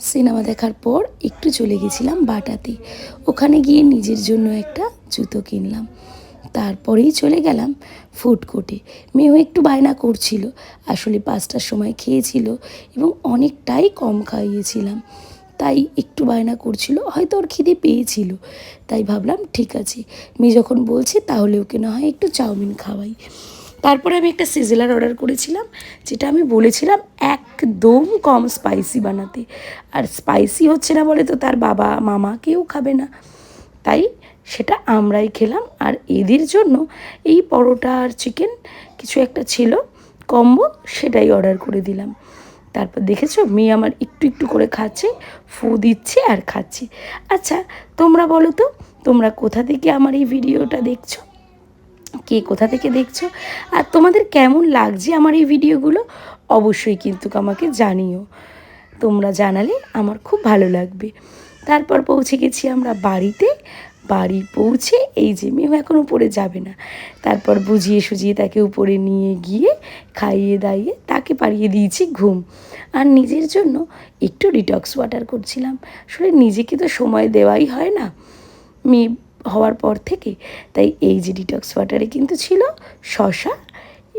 Cinema দেখার পর একটু চলে গেছিলাম বাটাতে। ওখানে গিয়ে নিজের জন্য একটা জুতো কিনলাম। তারপরেই চলে গেলাম ফুড কোর্টে। মেয়েও একটু বায়না করছিল। আসলে পাঁচটার সময় খেয়েছিল এবং অনেকটাই কম খাইয়েছিলাম। তাই একটু বায়না করছিল, হয়তো ওর খিদে পেয়েছিল। তাই ভাবলাম, ঠিক আছে, মেয়ে যখন বলছে তাহলে ওকে না হয় একটু চাউমিন খাওয়াই। তারপরে আমি একটা সিজলার অর্ডার করেছিলাম, যেটা আমি বলেছিলাম একদম কম স্পাইসি বানাতে। আর স্পাইসি হচ্ছে না বলে তো তার বাবা, মামা কেউ খাবে না। তাই সেটা আমরাই খেলাম। আর এদের জন্য এই পরোটা আর চিকেন কিছু একটা ছিল কম্বো সেটাই অর্ডার করে দিলাম। তারপর দেখেছ, মেয়ে আমার একটু একটু করে খাচ্ছে, ফু দিচ্ছে আর খাচ্ছে। আচ্ছা তোমরা বলো তো, তোমরা কোথা থেকে আমার এই ভিডিওটা দেখছ? কে কোথা থেকে দেখছ? আর তোমাদের কেমন লাগছে আমার এই ভিডিওগুলো? অবশ্যই কিন্তু আমাকে জানিও। তোমরা জানালে আমার খুব ভালো লাগবে। তারপর পৌঁছে গেছি আমরা বাড়িতে। বাড়ি পৌঁছে এই যে মেয়েও এখন উপরে যাবে না। তারপর বুঝিয়ে সুজিয়ে তাকে উপরে নিয়ে গিয়ে খাইয়ে দাইয়ে তাকে পাড়িয়ে দিয়েছি ঘুম। আর নিজের জন্য একটু ডিটক্স ওয়াটার করছিলাম। আসলে নিজেকে তো সময় দেওয়াই হয় না। মেয়ে হওয়ার পর থেকে তাই এই যে ডিটক্স ওয়াটারে কিন্তু ছিল শশা,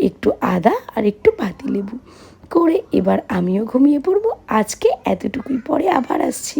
একটু আদা আর একটু পাতি লেবু করে এবার আমিও ঘুমিয়ে পড়ব। আজকে এতটুকুই। পরে আবার আসছি।